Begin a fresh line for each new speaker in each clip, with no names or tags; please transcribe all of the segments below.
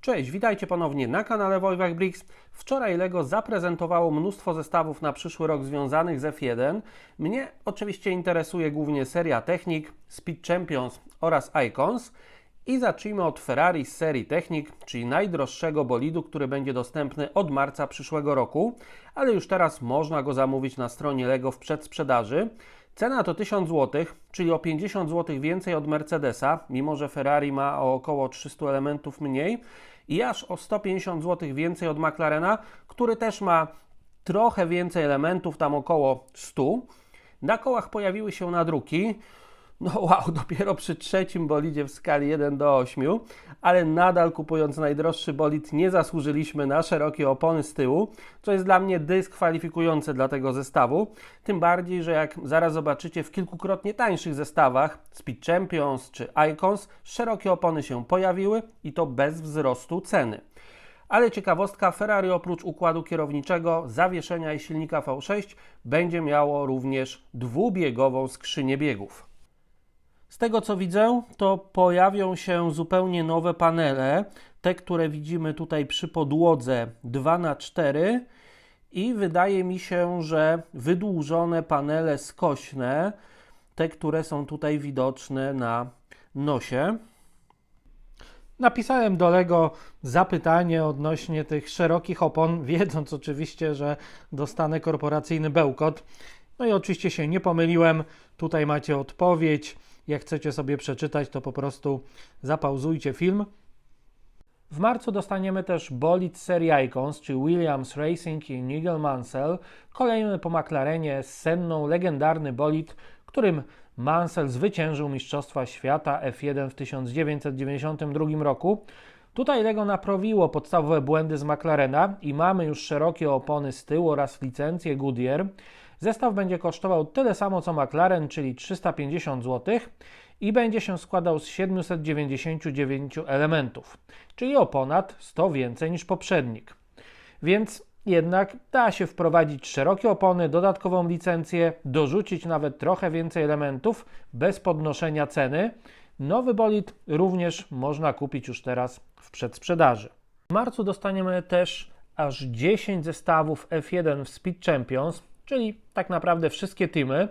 Cześć, witajcie ponownie na kanale Wojwach Bricks. Wczoraj LEGO zaprezentowało mnóstwo zestawów na przyszły rok związanych z F1. Mnie oczywiście interesuje głównie seria Technik, Speed Champions oraz Icons. I zacznijmy od Ferrari z serii Technik, czyli najdroższego bolidu, który będzie dostępny od marca przyszłego roku, ale już teraz można go zamówić na stronie LEGO w przedsprzedaży. Cena to 1000 zł, czyli o 50 zł więcej od Mercedesa, mimo że Ferrari ma o około 300 elementów mniej i aż o 150 zł więcej od McLarena, który też ma trochę więcej elementów, tam około 100. Na kołach pojawiły się nadruki. No wow, dopiero przy trzecim bolidzie w skali 1 do 8, ale nadal kupując najdroższy bolid nie zasłużyliśmy na szerokie opony z tyłu, co jest dla mnie dyskwalifikujące dla tego zestawu. Tym bardziej, że jak zaraz zobaczycie w kilkukrotnie tańszych zestawach Speed Champions czy Icons, szerokie opony się pojawiły i to bez wzrostu ceny. Ale ciekawostka, Ferrari oprócz układu kierowniczego, zawieszenia i silnika V6 będzie miało również dwubiegową skrzynię biegów. Z tego co widzę, to pojawią się zupełnie nowe panele, te, które widzimy tutaj przy podłodze 2x4 i wydaje mi się, że wydłużone panele skośne, te, które są tutaj widoczne na nosie. Napisałem do Lego zapytanie odnośnie tych szerokich opon, wiedząc oczywiście, że dostanę korporacyjny bełkot. No i oczywiście się nie pomyliłem. Tutaj macie odpowiedź. Jak chcecie sobie przeczytać, to po prostu zapauzujcie film. W marcu dostaniemy też bolid serii Icons, czy Williams Racing i Nigel Mansell. Kolejny po McLarenie z senną legendarny bolid, którym Mansell zwyciężył Mistrzostwa Świata F1 w 1992 roku. Tutaj Lego naprawiło podstawowe błędy z McLarena i mamy już szerokie opony z tyłu oraz licencję Goodyear. Zestaw będzie kosztował tyle samo co McLaren, czyli 350 zł i będzie się składał z 799 elementów, czyli o ponad 100 więcej niż poprzednik. Więc jednak da się wprowadzić szerokie opony, dodatkową licencję, dorzucić nawet trochę więcej elementów bez podnoszenia ceny. Nowy bolid również można kupić już teraz w przedsprzedaży. W marcu dostaniemy też aż 10 zestawów F1 w Speed Champions, czyli tak naprawdę wszystkie teamy.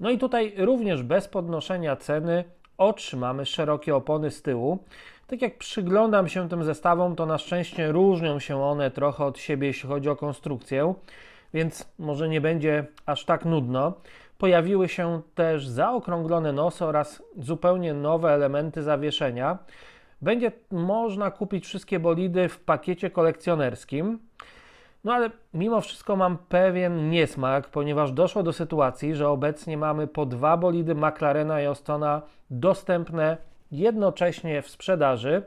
No i tutaj również bez podnoszenia ceny otrzymamy szerokie opony z tyłu. Tak jak przyglądam się tym zestawom, to na szczęście różnią się one trochę od siebie, jeśli chodzi o konstrukcję, więc może nie będzie aż tak nudno. Pojawiły się też zaokrąglone nosy oraz zupełnie nowe elementy zawieszenia. Będzie można kupić wszystkie bolidy w pakiecie kolekcjonerskim. No ale mimo wszystko mam pewien niesmak, ponieważ doszło do sytuacji, że obecnie mamy po dwa bolidy McLarena i Ostona dostępne jednocześnie w sprzedaży.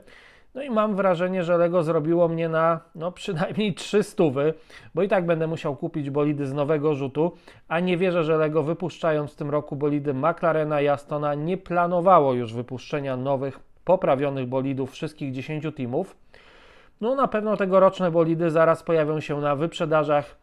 No i mam wrażenie, że Lego zrobiło mnie na no, przynajmniej 300, bo i tak będę musiał kupić bolidy z nowego rzutu, a nie wierzę, że Lego wypuszczając w tym roku bolidy McLarena i Astona nie planowało już wypuszczenia nowych, poprawionych bolidów wszystkich 10 teamów. No na pewno tegoroczne bolidy zaraz pojawią się na wyprzedażach.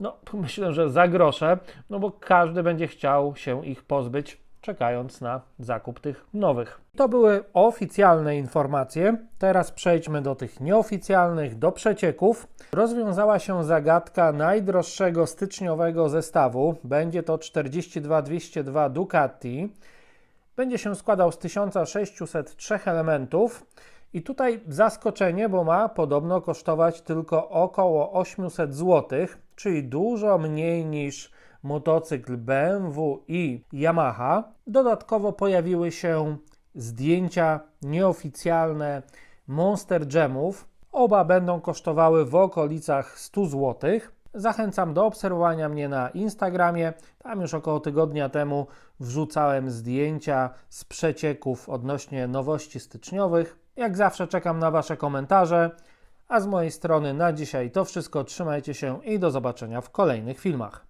No myślę, że za grosze, no bo każdy będzie chciał się ich pozbyć, czekając na zakup tych nowych. To były oficjalne informacje. Teraz przejdźmy do tych nieoficjalnych, do przecieków. Rozwiązała się zagadka najdroższego styczniowego zestawu. Będzie to 42202 Ducati. Będzie się składał z 1603 elementów. I tutaj zaskoczenie, bo ma podobno kosztować tylko około 800 zł, czyli dużo mniej niż motocykl BMW i Yamaha. Dodatkowo pojawiły się zdjęcia nieoficjalne Monster Jamów. Oba będą kosztowały w okolicach 100 zł. Zachęcam do obserwowania mnie na Instagramie. Tam już około tygodnia temu wrzucałem zdjęcia z przecieków odnośnie nowości styczniowych. Jak zawsze czekam na Wasze komentarze. A z mojej strony na dzisiaj to wszystko. Trzymajcie się i do zobaczenia w kolejnych filmach.